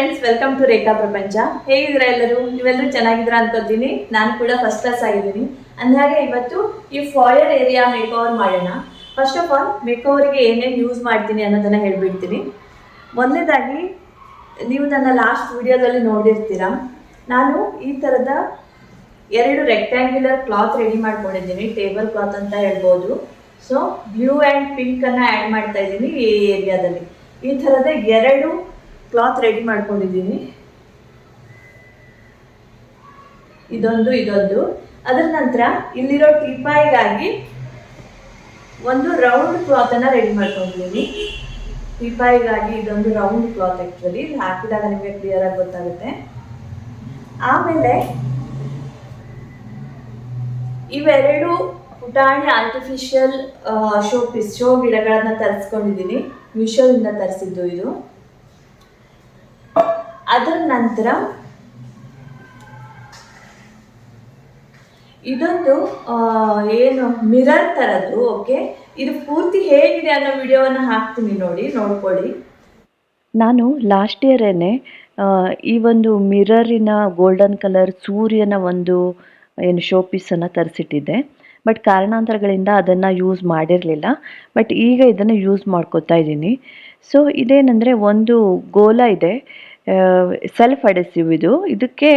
Friends welcome to ರೇಖಾ ಪ್ರಪಂಚ ಹೇಗಿದ್ದೀರಾ ಎಲ್ಲರೂ? ನೀವೆಲ್ಲರೂ ಅಂತ ಅನ್ಕೋತೀನಿ ನಾನು ಕೂಡ ಫಸ್ಟ್ ಕ್ಲಾಸ್ ಆಗಿದ್ದೀನಿ. ಅಂದಹಾಗೆ ಇವತ್ತು ಈ ಫಾಯರ್ ಏರಿಯಾ ಮೇಕ್ ಓವರ್ ಮಾಡೋಣ. ಫಸ್ಟ್ ಆಫ್ ಆಲ್ ಮೇಕ್ ಓವರ್ಗೆ ಏನೇನು ಯೂಸ್ ಮಾಡ್ತೀನಿ ಅನ್ನೋದನ್ನು ಹೇಳ್ಬಿಡ್ತೀನಿ. ಮೊದಲನೇದಾಗಿ, ನೀವು ನನ್ನ ಲಾಸ್ಟ್ ವಿಡಿಯೋದಲ್ಲಿ ನೋಡಿರ್ತೀರ. ನಾನು ಈ ಥರದ ಎರಡು ರೆಕ್ಟ್ಯಾಂಗ್ಯುಲರ್ ಕ್ಲಾತ್ ರೆಡಿ ಮಾಡ್ಕೊಂಡಿದ್ದೀನಿ. ಟೇಬಲ್ ಕ್ಲಾತ್ ಅಂತ ಹೇಳ್ಬೋದು. ಸೊ ಬ್ಲೂ ಆ್ಯಂಡ್ ಪಿಂಕನ್ನು ಆ್ಯಡ್ ಮಾಡ್ತಾ ಇದ್ದೀನಿ ಈ ಏರಿಯಾದಲ್ಲಿ ಈ ಥರದ ಎರಡು ಕ್ಲಾತ್ ರೆಡಿ ಮಾಡ್ಕೊಂಡಿದ್ದೀನಿ. ಇದೊಂದು ಇದೊಂದು. ಅದರ ನಂತರ ಇಲ್ಲಿರೋ ಟಿಪಾಯಿಗಾಗಿ ಒಂದು ರೌಂಡ್ ಕ್ಲಾತನ್ನು ರೆಡಿ ಮಾಡ್ಕೊಂಡಿದ್ದೀನಿ. ಟಿಪಾಯಿಗಾಗಿ ಇದೊಂದು ರೌಂಡ್ ಕ್ಲಾತ್ ಆ್ಯಕ್ಚುಲಿ ಹಾಕಿದಾಗ ನಿಮಗೆ ಕ್ಲಿಯರ್ ಆಗಿ ಗೊತ್ತಾಗುತ್ತೆ. ಆಮೇಲೆ ಇವೆರಡು ಪುಟಾಣಿ ಆರ್ಟಿಫಿಷಿಯಲ್ ಶೋ ಪಿಸ್ ಶೋ ಗಿಡಗಳನ್ನ ತರಿಸ್ಕೊಂಡಿದ್ದೀನಿ. ಮೀಶೋದಿಂದ ತರಿಸಿದ್ದು ಇದು. ಅದರ ನಂತರ ಇದೊಂದು ಏನು, ಮಿರರ್ ಥರದ್ದು ಓಕೆ? ಇದು ಪೂರ್ತಿ ಹೇಗಿದೆ ಅನ್ನೋ ವಿಡಿಯೋವನ್ನು ಹಾಕ್ತೀನಿ ನೋಡಿ, ನೋಡ್ಕೊಳ್ಳಿ. ನಾನು ಲಾಸ್ಟ್ ಇಯರೇನೆ ಈ ಒಂದು ಮಿರರಿನ ಗೋಲ್ಡನ್ ಕಲರ್ ಸೂರ್ಯನ ಒಂದು, ಏನು ಶೋ ಪೀಸನ್ನು ತರಿಸಿಟ್ಟಿದ್ದೆ. ಬಟ್ ಕಾರಣಾಂತರಗಳಿಂದ ಅದನ್ನು ಯೂಸ್ ಮಾಡಿರಲಿಲ್ಲ. ಬಟ್ ಈಗ ಇದನ್ನು ಯೂಸ್ ಮಾಡ್ಕೋತಾ ಇದ್ದೀನಿ. ಸೊ ಇದೇನೆಂದರೆ ಒಂದು ಗೋಲ ಇದೆ. ಸೆಲ್ಫ್ ಅಡೆಸಿವ್ ಇದು ಇದಕ್ಕೆ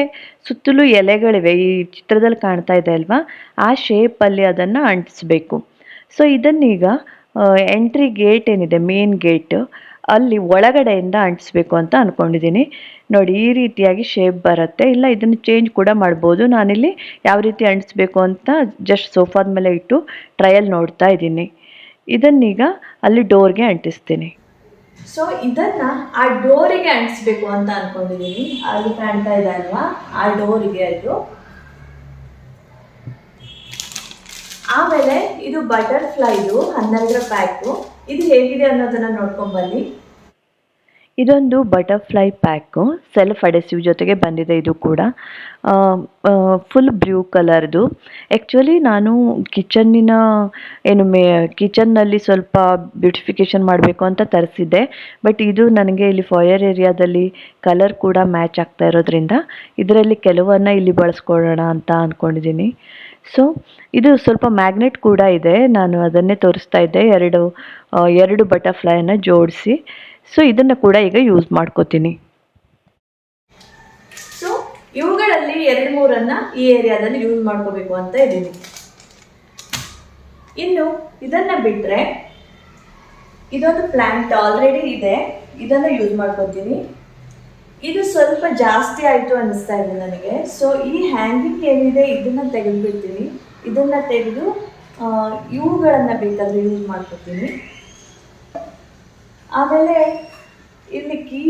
ಸುತ್ತಲೂ ಎಲೆಗಳಿವೆ. ಈ ಚಿತ್ರದಲ್ಲಿ ಕಾಣ್ತಾ ಇದೆ ಅಲ್ವಾ? ಆ ಶೇಪಲ್ಲಿ ಅದನ್ನು ಅಂಟಿಸ್ಬೇಕು. ಸೊ ಇದನ್ನೀಗ ಎಂಟ್ರಿ ಗೇಟ್ ಏನಿದೆ ಮೇನ್ ಗೇಟ್ ಅಲ್ಲಿ ಒಳಗಡೆಯಿಂದ ಅಂಟಿಸ್ಬೇಕು ಅಂತ ಅಂದ್ಕೊಂಡಿದ್ದೀನಿ ನೋಡಿ, ಈ ರೀತಿಯಾಗಿ ಶೇಪ್ ಬರುತ್ತೆ. ಇಲ್ಲ, ಇದನ್ನು ಚೇಂಜ್ ಕೂಡ ಮಾಡ್ಬೋದು. ನಾನಿಲ್ಲಿ ಯಾವ ರೀತಿ ಅಂಟಿಸ್ಬೇಕು ಅಂತ ಜಸ್ಟ್ ಸೋಫಾದ ಮೇಲೆ ಇಟ್ಟು ಟ್ರಯಲ್ ನೋಡ್ತಾ ಇದ್ದೀನಿ. ಇದನ್ನೀಗ ಅಲ್ಲಿ ಡೋರ್ಗೆ ಅಂಟಿಸ್ತೀನಿ. ಸೊ ಇದನ್ನ ಆ ಡೋರಿಗೆ ಅಂಟಿಸ್ಬೇಕು ಅಂತ ಅನ್ಕೊಂಡಿದ್ದೀನಿ ಅಲ್ಲಿ ಕಾಣ್ತಾ ಇದೆ ಅಲ್ವಾ? ಆ ಡೋರಿಗೆ ಅದು. ಆಮೇಲೆ ಇದು ಬಟರ್ಫ್ಲೈದು, ಹನ್ನೆರಡರ ಪ್ಯಾಕು. ಇದು ಹೇಗಿದೆ ಅನ್ನೋದನ್ನ ನೋಡ್ಕೊಂಡ್ ಬನ್ನಿ. ಇದೊಂದು ಬಟರ್ಫ್ಲೈ ಪ್ಯಾಕು ಸೆಲ್ಫ್ ಅಡೆಸಿವ್ ಜೊತೆಗೆ ಬಂದಿದೆ ಇದು ಕೂಡ. ಫುಲ್ ಬ್ಲೂ ಕಲರ್ದು ಆ್ಯಕ್ಚುಲಿ ನಾನು ಕಿಚನ್ನಿನ ಏನು ಮೇ ಕಿಚನ್ನಲ್ಲಿ ಸ್ವಲ್ಪ ಬ್ಯೂಟಿಫಿಕೇಷನ್ ಮಾಡಬೇಕು ಅಂತ ತರಿಸಿದ್ದೆ. ಬಟ್ ಇದು ನನಗೆ ಇಲ್ಲಿ ಫಾಯರ್ ಏರಿಯಾದಲ್ಲಿ ಕಲರ್ ಕೂಡ ಮ್ಯಾಚ್ ಆಗ್ತಾ ಇರೋದ್ರಿಂದ ಇದರಲ್ಲಿ ಕೆಲವನ್ನು ಇಲ್ಲಿ ಬಳಸ್ಕೊಳ್ಳೋಣ ಅಂತ ಅಂದ್ಕೊಂಡಿದ್ದೀನಿ ಸೊ ಇದು ಸ್ವಲ್ಪ ಮ್ಯಾಗ್ನೆಟ್ ಕೂಡ ಇದೆ. ನಾನು ಅದನ್ನೇ ತೋರಿಸ್ತಾ ಇದ್ದೆ. ಎರಡು ಎರಡು ಬಟರ್ಫ್ಲೈನ ಜೋಡಿಸಿ. ಸೊ ಇದನ್ನು ಕೂಡ ಈಗ ಯೂಸ್ ಮಾಡ್ಕೋತೀನಿ. ಸೊ ಇವುಗಳಲ್ಲಿ ಎರಡು ಮೂರನ್ನು ಈ ಏರಿಯಾದಲ್ಲಿ ಯೂಸ್ ಮಾಡ್ಕೋಬೇಕು ಅಂತ ಇದ್ದೀನಿ. ಇನ್ನು ಇದನ್ನ ಬಿಟ್ಟರೆ ಇದೊಂದು ಪ್ಲಾಂಟ್ ಆಲ್ರೆಡಿ ಇದೆ. ಇದನ್ನು ಯೂಸ್ ಮಾಡ್ಕೊತೀನಿ. ಇದು ಸ್ವಲ್ಪ ಜಾಸ್ತಿ ಆಯಿತು ಅನ್ನಿಸ್ತಾ ಇದೆ ನನಗೆ. ಸೊ ಈ ಹ್ಯಾಂಗಿಂಗ್ ಏನಿದೆ ಇದನ್ನ ತೆಗೆದುಬಿಡ್ತೀನಿ. ಇದನ್ನು ತೆಗೆದು ಇವುಗಳನ್ನು ಬೇಕಾದ್ರೆ ಯೂಸ್ ಮಾಡ್ಕೊತೀನಿ. ಆಮೇಲೆ ಇಲ್ಲಿ ಕೀ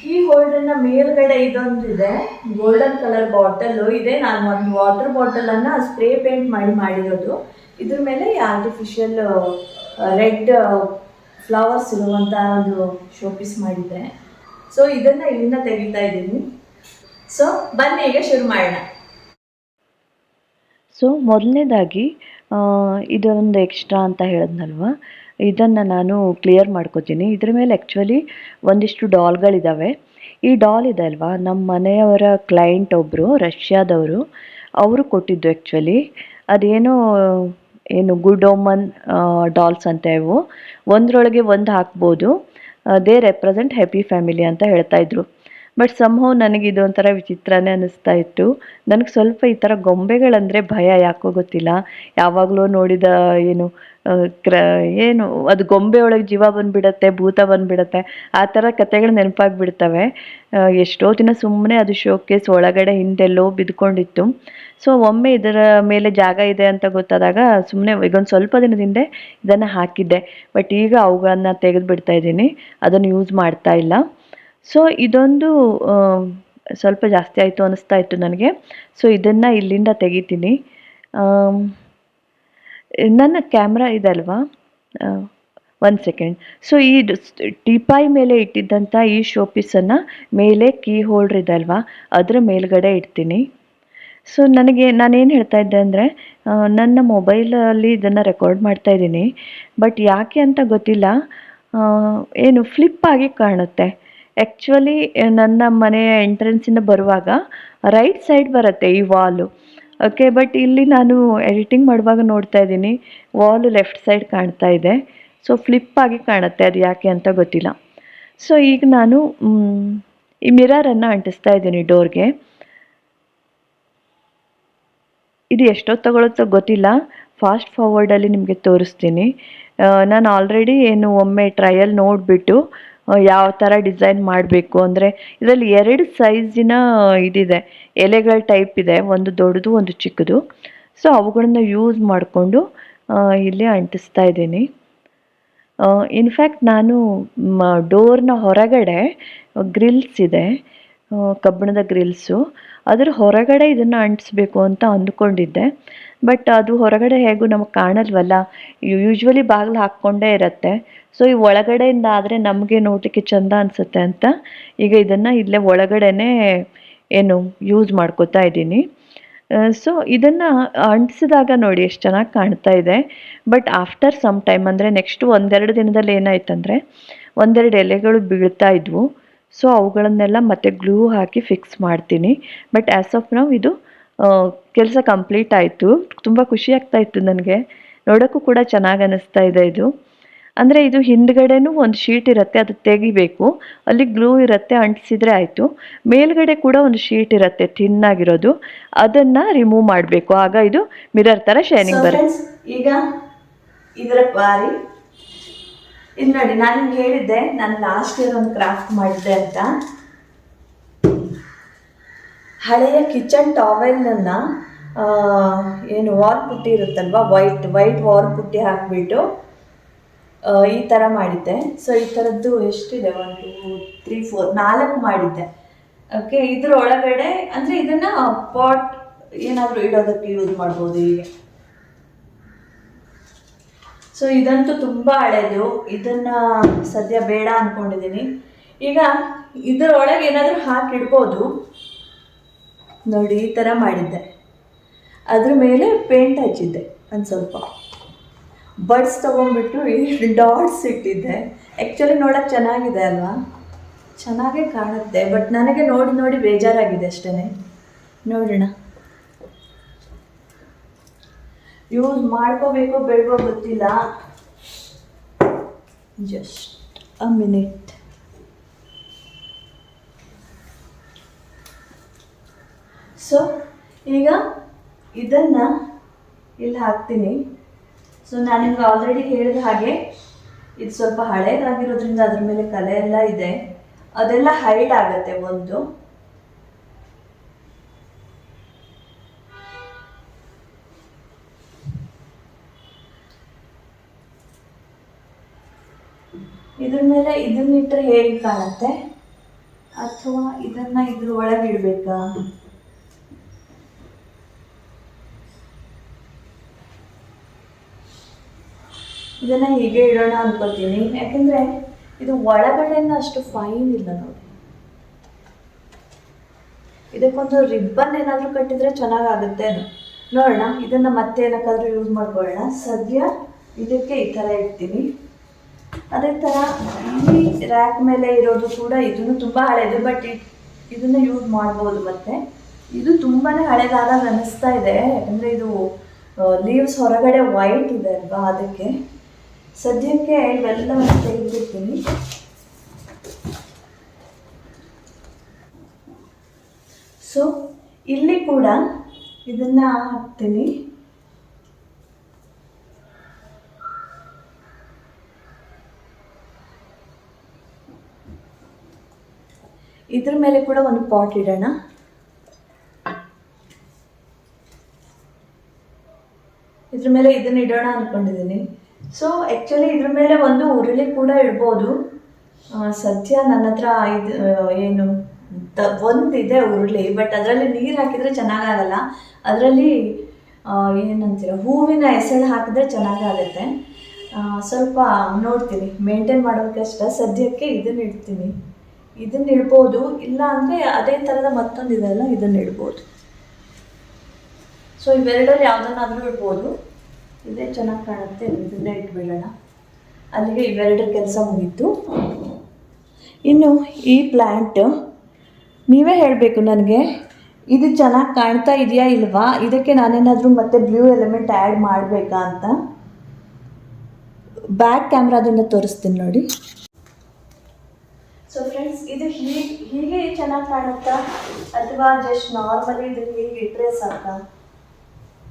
ಕೀ ಹೋಲ್ಡರ್ನ ಮೇಲ್ಗಡೆ ಇದೊಂದಿದೆ. ಗೋಲ್ಡನ್ ಕಲರ್ ಬಾಟಲ್ ಇದೆ. ನಾನು ಒಂದು ವಾಟರ್ ಬಾಟಲನ್ನು ಸ್ಪ್ರೇ ಪೇಂಟ್ ಮಾಡಿ ಮಾಡಿರೋದು. ಇದ್ರ ಮೇಲೆ ಆರ್ಟಿಫಿಷಿಯಲ್ ರೆಡ್ ಫ್ಲವರ್ಸ್ ಇರುವಂತ ಒಂದು ಶೋ ಪೀಸ್ ಮಾಡಿದ್ದೆ ಸೊ ಇದನ್ನು ಇಲ್ಲಿಂದ ತೆಗಿತಾ ಇದ್ದೀನಿ. ಸೊ ಬನ್ನಿ, ಈಗ ಶುರು ಮಾಡೋಣ. ಸೊ ಮೊದಲನೇದಾಗಿ ಇದೊಂದು ಎಕ್ಸ್ಟ್ರಾ ಅಂತ ಹೇಳಿದ್ನಲ್ವ? ಇದನ್ನು ನಾನು ಕ್ಲಿಯರ್ ಮಾಡ್ಕೋತೀನಿ. ಇದ್ರ ಮೇಲೆ ಆ್ಯಕ್ಚುಲಿ ಒಂದಿಷ್ಟು ಡಾಲ್ಗಳಿದ್ದಾವೆ ಈ ಡಾಲ್ ಇದೆ ಅಲ್ವಾ? ನಮ್ಮ ಮನೆಯವರ ಕ್ಲೈಂಟ್ ಒಬ್ಬರು ರಷ್ಯಾದವರು, ಅವರು ಕೊಟ್ಟಿದ್ದು ಆ್ಯಕ್ಚುಲಿ ಅದೇನೋ, ಏನು ಗುಡ್ ಓಮನ್ ಡಾಲ್ಸ್ ಅಂತ ಇವು. ಒಂದರೊಳಗೆ ಒಂದು ಹಾಕ್ಬೋದು. ದೇ ರೆಪ್ರೆಸೆಂಟ್ ಹ್ಯಾಪಿ ಫ್ಯಾಮಿಲಿ ಅಂತ ಹೇಳ್ತಾ ಇದ್ರು. ಬಟ್ ಸಂಹವ್ ನನಗೆ ಇದು ಒಂಥರ ವಿಚಿತ್ರನೇ ಅನ್ನಿಸ್ತಾ ಇತ್ತು. ನನಗೆ ಸ್ವಲ್ಪ ಈ ಥರ ಗೊಂಬೆಗಳಂದರೆ ಭಯ ಯಾಕೋ ಗೊತ್ತಿಲ್ಲ. ಯಾವಾಗಲೂ ನೋಡಿದ, ಏನು ಕ್ರ, ಏನು, ಅದು ಗೊಂಬೆ ಒಳಗೆ ಜೀವ ಬಂದುಬಿಡತ್ತೆ, ಭೂತ ಬಂದುಬಿಡತ್ತೆ, ಆ ಥರ ಕತೆಗಳು ನೆನಪಾಗ್ಬಿಡ್ತವೆ. ಎಷ್ಟೋ ದಿನ ಸುಮ್ಮನೆ ಅದು ಶೋಕೇಸ್ ಒಳಗಡೆ ಹಿಂದೆಲ್ಲೋ ಬಿದ್ಕೊಂಡಿತ್ತು. ಸೊ ಒಮ್ಮೆ ಇದರ ಮೇಲೆ ಜಾಗ ಇದೆ ಅಂತ ಗೊತ್ತಾದಾಗ ಸುಮ್ಮನೆ ಈಗೊಂದು ಸ್ವಲ್ಪ ದಿನದ ಹಿಂದೆ ಇದನ್ನು ಹಾಕಿದ್ದೆ. ಬಟ್ ಈಗ ಅವುಗಳನ್ನು ತೆಗೆದು ಬಿಡ್ತಾ ಇದ್ದೀನಿ. ಅದನ್ನು ಯೂಸ್ ಮಾಡ್ತಾ ಇಲ್ಲ. ಸೊ ಇದೊಂದು ಸ್ವಲ್ಪ ಜಾಸ್ತಿ ಆಯಿತು ಅನ್ನಿಸ್ತಾ ಇತ್ತು ನನಗೆ. ಸೊ ಇದನ್ನು ಇಲ್ಲಿಂದ ತೆಗಿತೀನಿ. ನನ್ನ ಕ್ಯಾಮ್ರಾ ಇದೆ ಅಲ್ವಾ? ಒಂದು ಸೆಕೆಂಡ್ ಸೊ ಈ ಟಿಪಾಯಿ ಮೇಲೆ ಇಟ್ಟಿದ್ದಂಥ ಈ ಶೋ ಪೀಸನ್ನು ಮೇಲೆ ಕೀ ಹೋಲ್ಡ್ರ್ ಇದೆ ಅಲ್ವಾ? ಅದರ ಮೇಲ್ಗಡೆ ಇಡ್ತೀನಿ. ಸೊ ನನಗೆ, ನಾನೇನು ಹೇಳ್ತಾ ಇದ್ದೆ ಅಂದರೆ ನನ್ನ ಮೊಬೈಲಲ್ಲಿ ಇದನ್ನು ರೆಕಾರ್ಡ್ ಮಾಡ್ತಾ ಇದ್ದೀನಿ. ಬಟ್ ಯಾಕೆ ಅಂತ ಗೊತ್ತಿಲ್ಲ. ಏನು ಫ್ಲಿಪ್ ಆಗಿ ಕಾಣುತ್ತೆ. ಆ್ಯಕ್ಚುಲಿ ನನ್ನ ಮನೆಯ ಎಂಟ್ರೆನ್ಸಿಂದ ಬರುವಾಗ ರೈಟ್ ಸೈಡ್ ಬರುತ್ತೆ ಈ ವಾಲು ಓಕೆ ಬಟ್ ಇಲ್ಲಿ ನಾನು ಎಡಿಟಿಂಗ್ ಮಾಡುವಾಗ ನೋಡ್ತಾ ಇದ್ದೀನಿ. ವಾಲು ಲೆಫ್ಟ್ ಸೈಡ್ ಕಾಣ್ತಾ ಇದೆ. ಸೊ ಫ್ಲಿಪ್ ಆಗಿ ಕಾಣುತ್ತೆ. ಅದು ಯಾಕೆ ಅಂತ ಗೊತ್ತಿಲ್ಲ. ಸೊ ಈಗ ನಾನು ಈ ಮಿರರನ್ನು ಅಂಟಿಸ್ತಾ ಇದ್ದೀನಿ ಡೋರ್ಗೆ ಇದು ಎಷ್ಟೊತ್ತು ತಗೊಳುತ್ತೋ ಗೊತ್ತಿಲ್ಲ. ಫಾಸ್ಟ್ ಫಾರ್ವರ್ಡಲ್ಲಿ ನಿಮಗೆ ತೋರಿಸ್ತೀನಿ. ನಾನು ಆಲ್ರೆಡಿ ಏನು ಒಮ್ಮೆ ಟ್ರಯಲ್ ನೋಡಿಬಿಟ್ಟು ಯಾವ ಥರ ಡಿಸೈನ್ ಮಾಡಬೇಕು ಅಂದರೆ ಇದರಲ್ಲಿ ಎರಡು ಸೈಜಿನ ಇದಿದೆ. ಎಲೆಗಳ ಟೈಪ್ ಇದೆ, ಒಂದು ದೊಡ್ಡದು, ಒಂದು ಚಿಕ್ಕದು. ಸೊ ಅವುಗಳನ್ನ ಯೂಸ್ ಮಾಡಿಕೊಂಡು ಇಲ್ಲಿ ಅಂಟಿಸ್ತಾ ಇದ್ದೀನಿ. ಇನ್ಫ್ಯಾಕ್ಟ್ ನಾನು ಡೋರ್ನ ಹೊರಗಡೆ ಗ್ರಿಲ್ಸ್ ಇದೆ. ಕಬ್ಬಿಣದ ಗ್ರಿಲ್ಸು ಅದರ ಹೊರಗಡೆ ಇದನ್ನು ಅಂಟಿಸ್ಬೇಕು ಅಂತ ಅಂದ್ಕೊಂಡಿದ್ದೆ. ಬಟ್ ಅದು ಹೊರಗಡೆ ಹೇಗೂ ನಮಗೆ ಕಾಣಲ್ವಲ್ಲ. ಯೂಶ್ವಲಿ ಬಾಗಿಲು ಹಾಕ್ಕೊಂಡೇ ಇರುತ್ತೆ. ಸೊ ಈ ಒಳಗಡೆಯಿಂದ ಆದರೆ ನಮಗೆ ನೋಡಲಿಕ್ಕೆ ಚಂದ ಅನಿಸುತ್ತೆ ಅಂತ. ಈಗ ಇದನ್ನು ಇಲ್ಲೇ ಒಳಗಡೆನೇ ಏನು ಯೂಸ್ ಮಾಡ್ಕೋತಾ ಇದ್ದೀನಿ. ಸೊ ಇದನ್ನು ಅಂಟಿಸಿದಾಗ ನೋಡಿ ಎಷ್ಟು ಚೆನ್ನಾಗಿ ಕಾಣ್ತಾ ಇದೆ. ಬಟ್ ಆಫ್ಟರ್ ಸಮ್ ಟೈಮ್ ಅಂದರೆ ನೆಕ್ಸ್ಟ್ ಒಂದೆರಡು ದಿನದಲ್ಲಿ ಏನಾಯ್ತಂದರೆ ಒಂದೆರಡು ಎಲೆಗಳು ಬೀಳ್ತಾ ಇದ್ವು. ಸೊ ಅವುಗಳನ್ನೆಲ್ಲ ಮತ್ತೆ ಗ್ಲೂ ಹಾಕಿ ಫಿಕ್ಸ್ ಮಾಡ್ತೀನಿ. ಬಟ್ ಆ್ಯಸ್ ಆಫ್ ನಾವು ಇದು ಕೆಲಸ ಕಂಪ್ಲೀಟ್ ಆಯಿತು. ತುಂಬ ಖುಷಿ ಆಗ್ತಾ ಇತ್ತು ನನಗೆ. ನೋಡೋಕ್ಕೂ ಕೂಡ ಚೆನ್ನಾಗಿ ಅನ್ನಿಸ್ತಾ ಇದೆ ಇದು. ಅಂದರೆ ಇದು ಹಿಂದ್ಗಡೆನೂ ಒಂದು ಶೀಟ್ ಇರುತ್ತೆ ಅದು ತೆಗಿಬೇಕು. ಅಲ್ಲಿ ಗ್ಲೂ ಇರುತ್ತೆ ಅಂಟಿಸಿದ್ರೆ ಆಯಿತು. ಮೇಲ್ಗಡೆ ಕೂಡ ಒಂದು ಶೀಟ್ ಇರುತ್ತೆ ಥಿನ್ ಆಗಿರೋದು ಅದನ್ನು ರಿಮೂವ್ ಮಾಡಬೇಕು. ಆಗ ಇದು ಮಿರರ್ ಥರ ಶೈನಿಂಗ್ ಬರುತ್ತೆ. ಈಗ ಇದರ ಬಾರಿ. ಇದು ನೋಡಿ ನಾನು ನಿಮ್ಗೆ ಹೇಳಿದ್ದೆ ನಾನು ಲಾಸ್ಟ್ ಇಯರ್ ಒಂದು ಕ್ರಾಫ್ಟ್ ಮಾಡಿದ್ದೆ ಅಂತ. ಹಳೆಯ ಕಿಚನ್ ಟಾವೆಲ್ನನ್ನು ಏನು ವಾರ್ ಪುಟ್ಟಿ ಇರುತ್ತಲ್ವಾ ವೈಟ್ ವೈಟ್ ವಾರ್ ಪುಟ್ಟಿ ಹಾಕಿಬಿಟ್ಟು ಈ ಥರ ಮಾಡಿದ್ದೆ. ಸೊ ಈ ಥರದ್ದು ಎಷ್ಟಿದೆ? ಒನ್ ಟೂ ತ್ರೀ ಫೋರ್ ನಾಲ್ಕು ಮಾಡಿದ್ದೆ. ಓಕೆ ಇದ್ರ ಒಳಗಡೆ ಅಂದರೆ ಇದನ್ನು ಪಾಟ್ ಏನಾದರೂ ಇಡೋದಕ್ಕೆ ಯೂಸ್ ಮಾಡ್ಬೋದು ಹೀಗೆ ಸೊ ಇದಂತೂ ತುಂಬ ಹಳೇದು. ಇದನ್ನ ಸದ್ಯ ಬೇಡ ಅಂದ್ಕೊಂಡಿದ್ದೀನಿ ಈಗ ಇದರೊಳಗೆ ಏನಾದರೂ ಹಾಕಿಡ್ಬೋದು. ನೋಡಿ, ಈ ಥರ ಮಾಡಿದ್ದೆ. ಅದ್ರ ಮೇಲೆ ಪೇಂಟ್ ಹಚ್ಚಿದ್ದೆ ಒಂದು ಸ್ವಲ್ಪ. ಬಡ್ಸ್ ತಗೊಂಡ್ಬಿಟ್ಟು ಈ ಡಾಟ್ಸ್ ಇಟ್ಟಿದ್ದೆ. ಆ್ಯಕ್ಚುಲಿ ನೋಡೋಕ್ಕೆ ಚೆನ್ನಾಗಿದೆ ಅಲ್ವಾ? ಚೆನ್ನಾಗೇ ಕಾಣುತ್ತೆ ಬಟ್ ನನಗೆ ನೋಡಿ ನೋಡಿ ಬೇಜಾರಾಗಿದೆ ಅಷ್ಟೇ ನೋಡೋಣ. ಯೂಸ್ ಮಾಡ್ಕೋಬೇಕೋ ಬೇಡವೋ ಗೊತ್ತಿಲ್ಲ. ಜಸ್ಟ್ ಅ ಮಿನಿಟ್ ಸೊ ಈಗ ಇದನ್ನು ಇಲ್ಲಿ ಹಾಕ್ತೀನಿ. ಸೊ ನಾನು ನಿಮ್ಗೆ ಆಲ್ರೆಡಿ ಹೇಳಿದ ಹಾಗೆ, ಇದು ಸ್ವಲ್ಪ ಹಳೇದಾಗಿರೋದ್ರಿಂದ ಅದ್ರ ಮೇಲೆ ಕಲೆ ಎಲ್ಲ ಇದೆ. ಅದೆಲ್ಲ ಹೈಡ್ ಆಗುತ್ತೆ ಒಂದು. ಇದ್ರ ಮೇಲೆ ಇದನ್ನ ಇಟ್ಟರೆ ಹೇಗೆ ಕಾಣತ್ತೆ? ಅಥವಾ ಇದನ್ನ ಇದ್ರ ಒಳಗೆ ಇಡಬೇಕಾ? ಇದನ್ನ ಹೀಗೆ ಇಡೋಣ ಅನ್ಕೋತೀನಿ ಯಾಕಂದ್ರೆ ಇದು ಒಳಗಡೆಯಿಂದ ಅಷ್ಟು ಫೈನ್ ಇಲ್ಲ ನೋಡಿ. ಇದಕ್ಕೊಂದು ರಿಬ್ಬನ್ ಏನಾದರೂ ಕಟ್ಟಿದ್ರೆ ಚೆನ್ನಾಗಾಗುತ್ತೆ ನೋಡೋಣ, ಇದನ್ನ ಮತ್ತೆ ಏನಕ್ಕಾದರೂ ಯೂಸ್ ಮಾಡ್ಕೊಳ್ಳೋಣ. ಸದ್ಯ ಇದಕ್ಕೆ ಈ ಥರ ಇಡ್ತೀನಿ. ಅದೇ ಥರ ಈ ರ್ಯಾಕ್ ಮೇಲೆ ಇರೋದು ಕೂಡ ಇದನ್ನು ತುಂಬ ಹಳೇದು ಬಟ್ ಇದನ್ನು ಯೂಸ್ ಮಾಡ್ಬೋದು ಮತ್ತೆ. ಇದು ತುಂಬಾ ಹಳೇದಾದಾಗ ಅನ್ನಿಸ್ತಾ ಇದೆ. ಯಾಕಂದರೆ ಇದು ಲೀವ್ಸ್ ಹೊರಗಡೆ ವೈಟ್ ಇದೆ ಅಲ್ವಾ, ಅದಕ್ಕೆ. ಸದ್ಯಕ್ಕೆ ಇವೆಲ್ಲವನ್ನು ತೆಗೆದಿರ್ತೀನಿ. ಸೊ ಇಲ್ಲಿ ಕೂಡ ಇದನ್ನ ಹಾಕ್ತೀನಿ. ಇದ್ರ ಮೇಲೆ ಕೂಡ ಒಂದು ಪಾಟ್ ಇಡೋಣ. ಇದ್ರ ಮೇಲೆ ಇದನ್ನ ಇಡೋಣ ಅನ್ಕೊಂಡಿದ್ದೀನಿ ಸೊ ಆ್ಯಕ್ಚುಲಿ ಇದ್ರ ಮೇಲೆ ಒಂದು ಉರುಳಿ ಕೂಡ ಇಡ್ಬೋದು ಸದ್ಯ ನನ್ನ ಹತ್ರ ಇದು ಏನು, ದ, ಒಂದಿದೆ ಉರುಳಿ ಬಟ್ ಅದರಲ್ಲಿ ನೀರು ಹಾಕಿದರೆ ಚೆನ್ನಾಗಾಗಲ್ಲ. ಅದರಲ್ಲಿ ಏನಂತೀರ, ಹೂವಿನ ಹೆಸಳು ಹಾಕಿದ್ರೆ ಚೆನ್ನಾಗಾಗುತ್ತೆ. ಸ್ವಲ್ಪ ನೋಡ್ತೀನಿ ಮೇಂಟೈನ್ ಅಷ್ಟ. ಸದ್ಯಕ್ಕೆ ಇದನ್ನ ಇಡ್ತೀನಿ. ಇದನ್ನ ಇಡ್ಬೋದು ಇಲ್ಲ ಅಂದರೆ ಅದೇ ಥರದ ಮತ್ತೊಂದು ಇದೆಲ್ಲ ಇದನ್ನ ಇಡ್ಬೋದು. ಸೊ ಇವೆರಡರಲ್ಲಿ ಯಾವುದನ್ನಾದರೂ ಇಡ್ಬೋದು. ಇದೇ, ಚೆನ್ನಾಗಿ ಕಾಣುತ್ತೆ ಇದನ್ನೇ ಇಟ್ಬಿಡೋಣ. ಅಲ್ಲಿಗೆ ಇವೆರಡು ಕೆಲಸ ಮುಗೀತು. ಇನ್ನು ಈ ಪ್ಲ್ಯಾಂಟ್ ನೀವೇ ಹೇಳಬೇಕು ನನಗೆ, ಇದು ಚೆನ್ನಾಗಿ ಕಾಣ್ತಾ ಇದೆಯಾ ಇಲ್ವಾ? ಇದಕ್ಕೆ ನಾನೇನಾದರೂ ಮತ್ತೆ ಬ್ಲೂ ಎಲಿಮೆಂಟ್ ಆ್ಯಡ್ ಮಾಡಬೇಕಾ ಅಂತ. ಬ್ಯಾಕ್ ಕ್ಯಾಮ್ರಾದಿಂದ ತೋರಿಸ್ತೀನಿ ನೋಡಿ. ಸೊ ಫ್ರೆಂಡ್ಸ್ ಇದು ಹೀಗೆ ಹೀಗೆ ಚೆನ್ನಾಗಿ ಕಾಣುತ್ತಾ? ಅಥವಾ ಜಸ್ಟ್ ನಾರ್ಮಲಿ ಇದು ಹೀಗೆ ಇಟ್ಟರೆ ಸಾಕಾ?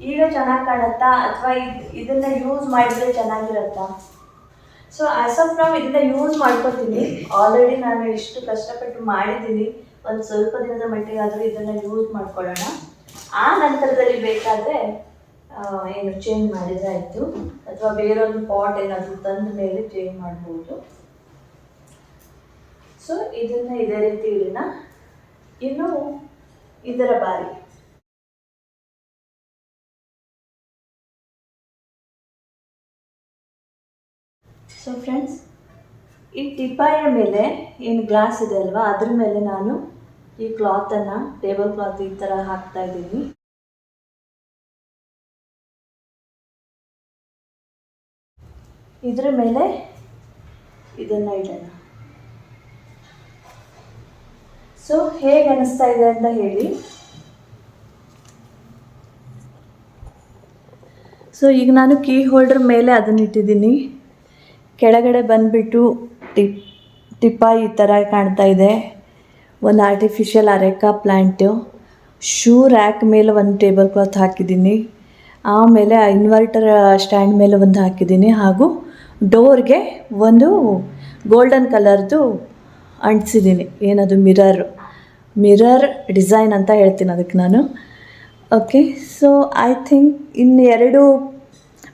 ಈಗ ಚೆನ್ನಾಗಿ ಕಾಣುತ್ತಾ? ಅಥವಾ ಇದು, ಇದನ್ನ ಯೂಸ್ ಮಾಡಿದ್ರೆ ಚೆನ್ನಾಗಿರುತ್ತಾ? ಸೊ ಆಸ್ ಆಫ್ ನಾವು ಇದನ್ನ ಯೂಸ್ ಮಾಡ್ಕೊತೀನಿ. ಆಲ್ರೆಡಿ ನಾನು ಇಷ್ಟು ಕಷ್ಟಪಟ್ಟು ಮಾಡಿದ್ದೀನಿ. ಒಂದು ಸ್ವಲ್ಪ ದಿನದ ಮಟ್ಟಿಗೆ ಆದರೂ ಇದನ್ನು ಯೂಸ್ ಮಾಡ್ಕೊಳ್ಳೋಣ. ಆ ನಂತರದಲ್ಲಿ ಬೇಕಾದರೆ ಏನು ಚೇಂಜ್ ಮಾಡಿದ್ರೆ ಆಯಿತು. ಅಥವಾ ಬೇರೊಂದು ಪಾಟ್ ಏನಾದರೂ ತಂದ ಮೇಲೆ ಚೇಂಜ್ ಮಾಡ್ಬೋದು. ಸೊ ಇದನ್ನ ಇದೇ ರೀತಿ ಇಡೋಣ. ಇನ್ನು ಇದರ ಬಾರಿ. ಸೊ ಫ್ರೆಂಡ್ಸ್ ಈ ಟಿಪಾಯ ಮೇಲೆ ಏನು ಗ್ಲಾಸ್ ಇದೆ ಅಲ್ವಾ? ಅದ್ರ ಮೇಲೆ ನಾನು ಈ ಕ್ಲಾತನ್ನು ಟೇಬಲ್ ಕ್ಲಾತ್ ಈ ಥರ ಹಾಕ್ತಾ ಇದ್ದೀನಿ. ಇದ್ರ ಮೇಲೆ ಇದನ್ನು ಇಡೋಣ. ಸೊ ಹೇಗೆ ಅನಿಸ್ತಾ ಇದೆ ಅಂತ ಹೇಳಿ. ಸೊ ಈಗ ನಾನು ಕೀ ಹೋಲ್ಡರ್ ಮೇಲೆ ಅದನ್ನ ಇಟ್ಟಿದ್ದೀನಿ. ಕೆಳಗಡೆ ಬಂದುಬಿಟ್ಟು ಟಿಪ್ ಟಿಪ್ಪ ಈ ಥರ ಕಾಣ್ತಾ ಇದೆ. ಒಂದು artificial areca plant shoe rack ಮೇಲೆ ಒಂದು ಟೇಬಲ್ ಕ್ಲಾತ್ ಹಾಕಿದ್ದೀನಿ. ಆಮೇಲೆ ಇನ್ವರ್ಟರ್ ಸ್ಟ್ಯಾಂಡ್ ಮೇಲೆ ಒಂದು ಹಾಕಿದ್ದೀನಿ. ಹಾಗೂ ಡೋರ್ಗೆ ಒಂದು ಗೋಲ್ಡನ್ ಕಲರ್ದು ಅಂಟಿಸಿದ್ದೀನಿ. ಏನದು? ಮಿರರ್ ಮಿರರ್ ಡಿಸೈನ್ ಅಂತ ಹೇಳ್ತೀನಿ ಅದಕ್ಕೆ ನಾನು. ಓಕೆ ಸೊ ಐ ಥಿಂಕ್ ಇನ್ನು ಎರಡು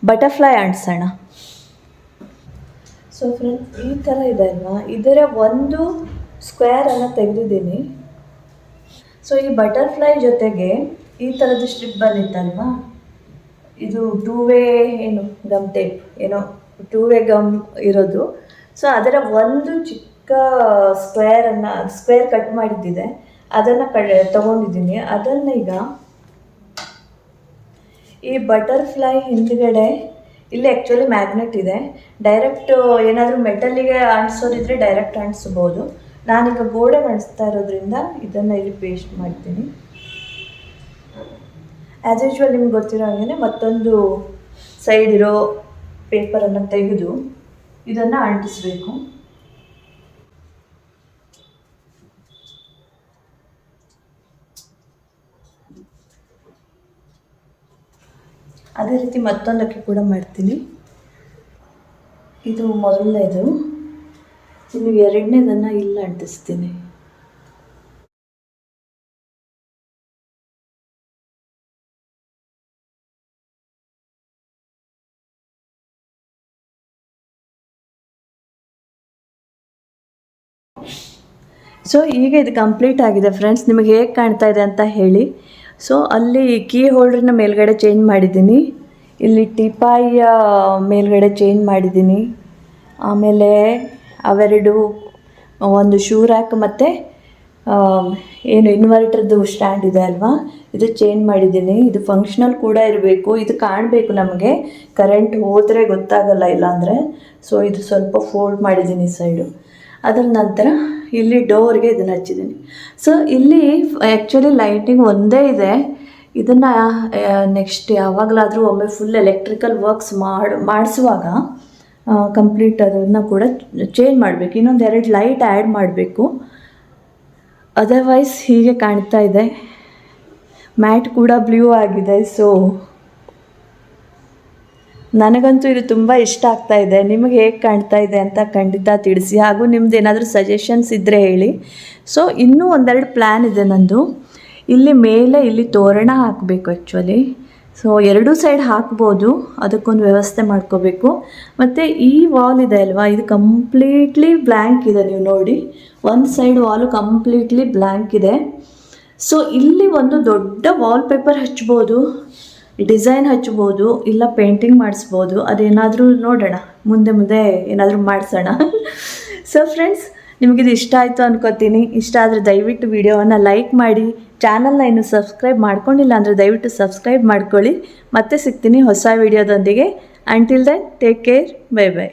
ಬಟರ್ಫ್ಲೈ ಅಂಟಿಸೋಣ. ಸೊ ಫ್ರೆಂಡ್ಸ್ ಈ ಥರ ಇದೆ ಅಲ್ವಾ? ಇದರ ಒಂದು ಸ್ಕ್ವೇರನ್ನು ತೆಗೆದಿದ್ದೀನಿ. ಸೊ ಈ ಬಟರ್ಫ್ಲೈ ಜೊತೆಗೆ ಈ ಥರದ್ದು ಸ್ಟ್ರಿಪ್ ಬಂದಿತ್ತಲ್ವಾ? ಇದು ಟೂ ವೇ ಏನು ಗಮ್ ಟೇಪ್ ಏನೋ ಟೂ ವೇ ಗಮ್ ಇರೋದು. ಸೊ ಅದರ ಒಂದು ಚಿಕ್ಕ ಸ್ಕ್ವೇರನ್ನು ಸ್ಕ್ವೇರ್ ಕಟ್ ಮಾಡಿದ್ದಿದೆ. ಅದನ್ನು ಕ ತೊಗೊಂಡಿದ್ದೀನಿ. ಅದನ್ನು ಈಗ ಈ ಬಟರ್ಫ್ಲೈ ಹಿಂದ್ಗಡೆ ಇಲ್ಲಿ ಆ್ಯಕ್ಚುಲಿ ಮ್ಯಾಗ್ನೆಟ್ ಇದೆ. ಡೈರೆಕ್ಟ್ ಏನಾದರೂ ಮೆಟಲ್ಲಿಗೆ ಅಂಟಿಸೋದಿದ್ರೆ ಡೈರೆಕ್ಟ್ ಅಂಟಿಸ್ಬೋದು. ನಾನೀಗ ಗೋಡೆ ಅಂಟಿಸ್ತಾ ಇರೋದ್ರಿಂದ ಇದನ್ನು ಇಲ್ಲಿ ಪೇಸ್ಟ್ ಮಾಡ್ತೀನಿ. ಆ್ಯಸ್ ಯೂಶ್ವಲ್ ನಿಮ್ಗೆ ಗೊತ್ತಿರೋ ಹಾಗೆ ಮತ್ತೊಂದು ಸೈಡ್ ಇರೋ ಪೇಪರನ್ನು ತೆಗೆದು ಇದನ್ನು ಅಂಟಿಸ್ಬೇಕು. ಅದೇ ರೀತಿ ಮತ್ತೊಂದಕ್ಕೆ ಕೂಡ ಮಾಡ್ತೀನಿ. ಇದು ಮೊದಲನೇದು. ಇನ್ನು ಎರಡನೇದನ್ನು ಇಲ್ಲಿ ಅಂಟಿಸ್ತೀನಿ. ಸೊ ಈಗ ಇದು ಕಂಪ್ಲೀಟ್ ಆಗಿದೆ. ಫ್ರೆಂಡ್ಸ್ ನಿಮಗೆ ಹೇಗೆ ಕಾಣ್ತಾ ಇದೆ ಅಂತ ಹೇಳಿ. ಸೊ ಅಲ್ಲಿ ಕೀ ಹೋಲ್ಡ್ರನ್ನ ಮೇಲ್ಗಡೆ ಚೇಂಜ್ ಮಾಡಿದ್ದೀನಿ. ಇಲ್ಲಿ ಟಿಪಾಯಿಯ ಮೇಲ್ಗಡೆ ಚೇಂಜ್ ಮಾಡಿದ್ದೀನಿ. ಆಮೇಲೆ ಅವೆರಡು, ಒಂದು ಶೂ ರ್ಯಾಕ್ ಮತ್ತು ಏನು ಇನ್ವರ್ಟರ್ದು ಸ್ಟ್ಯಾಂಡ್ ಇದೆ ಅಲ್ವಾ? ಇದು ಚೇಂಜ್ ಮಾಡಿದ್ದೀನಿ. ಇದು ಫಂಕ್ಷನಲ್ ಕೂಡ ಇರಬೇಕು. ಇದು ಕಾಣಬೇಕು ನಮಗೆ. ಕರೆಂಟ್ ಹೋದರೆ ಗೊತ್ತಾಗಲ್ಲ ಇಲ್ಲಾಂದರೆ. ಸೊ ಇದು ಸ್ವಲ್ಪ ಫೋಲ್ಡ್ ಮಾಡಿದ್ದೀನಿ ಸೈಡು ಅದರ ನಂತರ ಇಲ್ಲಿ ಡೋರ್ಗೆ ಇದನ್ನು ಹಚ್ಚಿದ್ದೀನಿ ಸೊ ಇಲ್ಲಿ ಆ್ಯಕ್ಚುಲಿ ಲೈಟಿಂಗ್ ಒಂದೇ ಇದೆ. ಇದನ್ನು ನೆಕ್ಸ್ಟ್ ಯಾವಾಗಲಾದರೂ ಒಮ್ಮೆ ಫುಲ್ ಎಲೆಕ್ಟ್ರಿಕಲ್ ವರ್ಕ್ಸ್ ಮಾಡಿ, ಮಾಡಿಸುವಾಗ ಕಂಪ್ಲೀಟ್ ಅದನ್ನು ಕೂಡ ಚೇಂಜ್ ಮಾಡಬೇಕು. ಇನ್ನೊಂದು ಎರಡು ಲೈಟ್ ಆ್ಯಡ್ ಮಾಡಬೇಕು. ಅದರ್ವೈಸ್ ಹೀಗೆ ಕಾಣ್ತಾ ಇದೆ. ಮ್ಯಾಟ್ ಕೂಡ ಬ್ಲೂ ಆಗಿದೆ ಸೊ ನನಗಂತೂ ಇದು ತುಂಬ ಇಷ್ಟ ಆಗ್ತಾ ಇದೆ. ನಿಮಗೆ ಹೇಗೆ ಕಾಣ್ತಾ ಇದೆ ಅಂತ ಖಂಡಿತ ತಿಳಿಸಿ. ಹಾಗೂ ನಿಮ್ದು ಏನಾದರೂ ಸಜೆಷನ್ಸ್ ಇದ್ದರೆ ಹೇಳಿ. ಸೊ ಇನ್ನೂ ಒಂದೆರಡು ಪ್ಲ್ಯಾನ್ ಇದೆ ನಂದು. ಇಲ್ಲಿ ಮೇಲೆ ಇಲ್ಲಿ ತೋರಣ ಹಾಕಬೇಕು ಆ್ಯಕ್ಚುಲಿ ಸೊ ಎರಡೂ ಸೈಡ್ ಹಾಕ್ಬೋದು. ಅದಕ್ಕೊಂದು ವ್ಯವಸ್ಥೆ ಮಾಡ್ಕೋಬೇಕು. ಮತ್ತು ಈ ವಾಲ್ ಇದೆ ಅಲ್ವಾ? ಇದು ಕಂಪ್ಲೀಟ್ಲಿ ಬ್ಲ್ಯಾಂಕ್ ಇದೆ ನೀವು ನೋಡಿ. ಒಂದು ಸೈಡ್ ವಾಲು ಕಂಪ್ಲೀಟ್ಲಿ ಬ್ಲ್ಯಾಂಕ್ ಇದೆ. ಸೊ ಇಲ್ಲಿ ಒಂದು ದೊಡ್ಡ ವಾಲ್ಪೇಪರ್ ಹಚ್ಬೋದು. ಡಿಸೈನ್ ಹಚ್ಬೋದು, ಇಲ್ಲ ಪೇಂಟಿಂಗ್ ಮಾಡಿಸ್ಬೋದು, ಅದೇನಾದರೂ ನೋಡೋಣ. ಮುಂದೆ ಮುಂದೆ ಏನಾದರೂ ಮಾಡಿಸೋಣ. ಸೊ ಫ್ರೆಂಡ್ಸ್ ನಿಮಗಿದು ಇಷ್ಟ ಆಯಿತು ಅನ್ಕೋತೀನಿ. ಇಷ್ಟ ಆದರೆ ದಯವಿಟ್ಟು ವಿಡಿಯೋವನ್ನು ಲೈಕ್ ಮಾಡಿ, ಚಾನಲ್ನ ಇನ್ನು ಸಬ್ಸ್ಕ್ರೈಬ್ ಮಾಡ್ಕೊಂಡಿಲ್ಲ ಅಂದರೆ ದಯವಿಟ್ಟು ಸಬ್ಸ್ಕ್ರೈಬ್ ಮಾಡ್ಕೊಳ್ಳಿ. ಮತ್ತೆ ಸಿಗ್ತೀನಿ ಹೊಸ ವಿಡಿಯೋದೊಂದಿಗೆ. Until then take care bye bye